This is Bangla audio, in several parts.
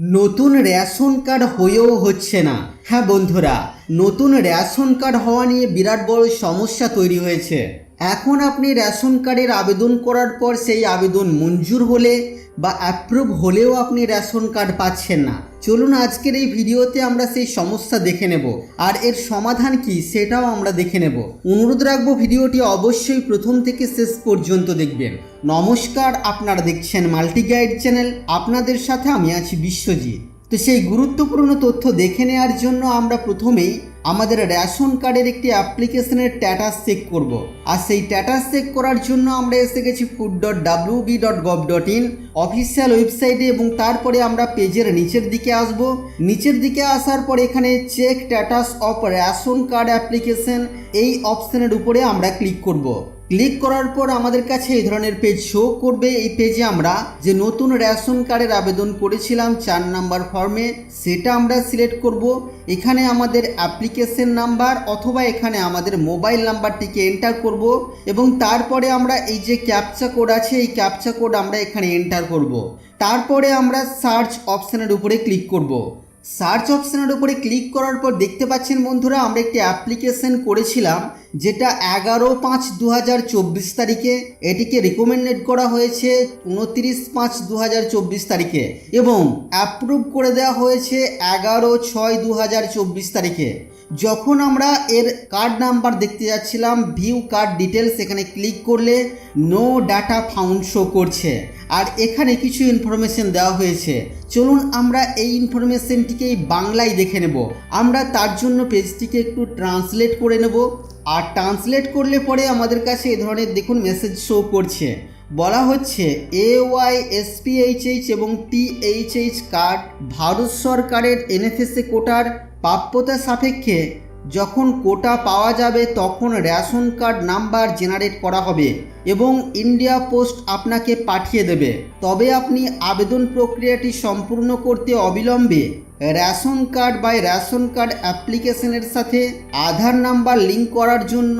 নতুন রেশন কার্ড হয়েও হচ্ছে না। হ্যাঁ বন্ধুরা, নতুন রেশন কার্ড হওয়া নিয়ে বিরাট বড় সমস্যা তৈরি হয়েছে। এখন আপনি রেশন কার্ডের আবেদন করার পর সেই আবেদন মঞ্জুর হলে বা অ্যাপ্রুভ হলেও আপনি রেশন কার্ড পাচ্ছেন না। চলুন আজকের এই ভিডিওতে আমরা সেই সমস্যা দেখে নেব। আর এর সমাধান কি সেটাও আমরা দেখে নেব। অনুরোধ রাখব ভিডিওটি অবশ্যই প্রথম থেকে শেষ পর্যন্ত দেখবেন। নমস্কার, আপনারা দেখছেন মাল্টি গাইড চ্যানেল। আপনাদের সাথে আমি আছি বিশ্বজিৎ। তো সেই গুরুত্বপূর্ণ তথ্য দেখে নেওয়ার জন্য আমরা প্রথমেই আমাদের রেশন কার্ডের একটি অ্যাপ্লিকেশনের স্ট্যাটাস চেক করব। আর সেই স্ট্যাটাস চেক করার জন্য আমরা এসে গেছি food dot W B dot gov dot in official ওয়েবসাইটে এবং তারপরে আমরা পেজের নিচের দিকে আসব। নিচের দিকে আসার পর এখানে check status of ration card application এই অপশানের উপরে আমরা ক্লিক করব। ক্লিক করার পর আমাদের কাছে এই ধরনের পেজ শো করবে। এই পেজে আমরা যে নতুন রেশন কার্ডের আবেদন করেছিলাম চার নাম্বার ফর্মে সেটা আমরা সিলেক্ট করব। এখানে আমাদের অ্যাপ্লিকেশন নাম্বার অথবা এখানে আমাদের মোবাইল নাম্বারটিকে এন্টার করব এবং তারপরে আমরা এই যে ক্যাপচা কোড আছে, এই ক্যাপচা কোড আমরা এখানে এন্টার করব। তারপরে আমরা সার্চ অপশানের উপরে ক্লিক করব। সার্চ অপশানের উপরে ক্লিক করার পর দেখতে পাচ্ছেন বন্ধুরা, আমরা একটি অ্যাপ্লিকেশন করেছিলাম যেটা এগারো পাঁচ দু হাজার চব্বিশ তারিখে। এটিকে রিকমেন্ডেড করা হয়েছে উনত্রিশ পাঁচ দু হাজার চব্বিশ তারিখে এবং অ্যাপ্রুভ করে দেওয়া হয়েছে এগারো ছয় দু হাজার চব্বিশ তারিখে। যখন আমরা এর কার্ড নাম্বার দেখতে যাচ্ছিলাম ভিউ কার্ড ডিটেলস এখানে ক্লিক করলে নো ডাটা ফাউন্ড শো করছে। আর এখানে কিছু ইনফরমেশন দেওয়া হয়েছে। চলুন আমরা এই ইনফরমেশনটিকে বাংলায় দেখে নেব। আমরা তার জন্য পেজটিকে একটু ট্রান্সলেট করে নেব। আর ট্রান্সলেট করলে পরে আমাদের কাছে এ ধরনের দেখুন মেসেজ শো করছে। বলা হচ্ছে এ ওয়াই এসপিএইচএইচ এবং পিএইচএইচ কার্ড ভারত সরকারের এনএফএসএ কোটার প্রাপ্যতা সাপেক্ষে যখন কোটা পাওয়া যাবে তখন রেশন কার্ড নাম্বার জেনারেট করা হবে এবং ইন্ডিয়া পোস্ট আপনাকে পাঠিয়ে দেবে। তবে আপনি আবেদন প্রক্রিয়াটি সম্পূর্ণ করতে অবিলম্বে রেশন কার্ড বা রেশন কার্ড অ্যাপ্লিকেশনের সাথে আধার নাম্বার লিঙ্ক করার জন্য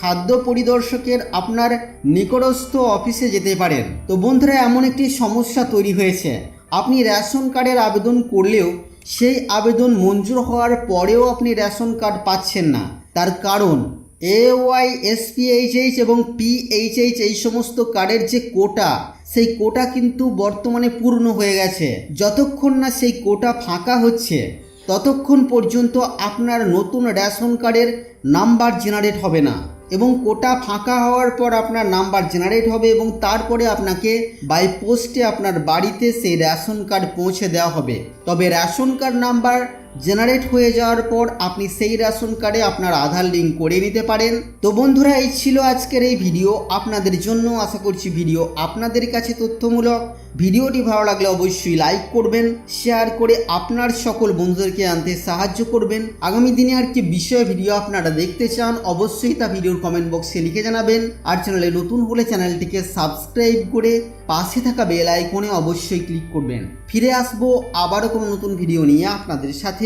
খাদ্য পরিদর্শকের আপনার নিকটস্থ অফিসে যেতে পারেন। তো বন্ধুরা, এমন একটি সমস্যা তৈরি হয়েছে। আপনি রেশন কার্ডের আবেদন করলেও সেই আবেদন মঞ্জুর হওয়ার পরেও আপনি রেশন কার্ড পাচ্ছেন না। তার কারণ এ ওয়াই এসপিএইচএইচ এবং পিএইচএইচ এই সমস্ত কার্ডের যে কোটা, সেই কোটা কিন্তু বর্তমানে পূর্ণ হয়ে গেছে। যতক্ষণ না সেই কোটা ফাঁকা হচ্ছে, ততক্ষণ পর্যন্ত আপনার নতুন রেশন কার্ডের নাম্বার জেনারেট হবে না। এবং কোটা ফাঁকা হওয়ার পর আপনার নাম্বার জেনারেট হবে এবং তারপরে আপনাকে বাই পোস্টে আপনার বাড়িতে সেই রেশন কার্ড পৌঁছে দেওয়া হবে। তবে রেশন কার্ড নাম্বার জেনারেট হয়ে যাওয়ার পর আপনি সেই রেশন কার্ডে আপনার আধার লিঙ্ক করে নিতে পারেন। তো বন্ধুরা, এই ছিল আজকের এই ভিডিও আপনাদের জন্য আশা করছি ভিডিও আপনাদের কাছে তথ্যমূলক। ভিডিওটি ভালো লাগলে অবশ্যই লাইক করবেন শেয়ার করে আপনার সকল বন্ধুদেরকে আনতে সাহায্য করবেন। আগামী দিনে আর কি বিষয় ভিডিও আপনারা দেখতে চান, অবশ্যই তা ভিডিওর কমেন্ট বক্সে লিখে জানাবেন। আর চ্যানেলে নতুন হলে চ্যানেলটিকে সাবস্ক্রাইব করে পাশে থাকা বেল আইকনে অবশ্যই ক্লিক করবেন। ফিরে আসব আবারও কোনো নতুন ভিডিও নিয়ে আপনাদের সাথে।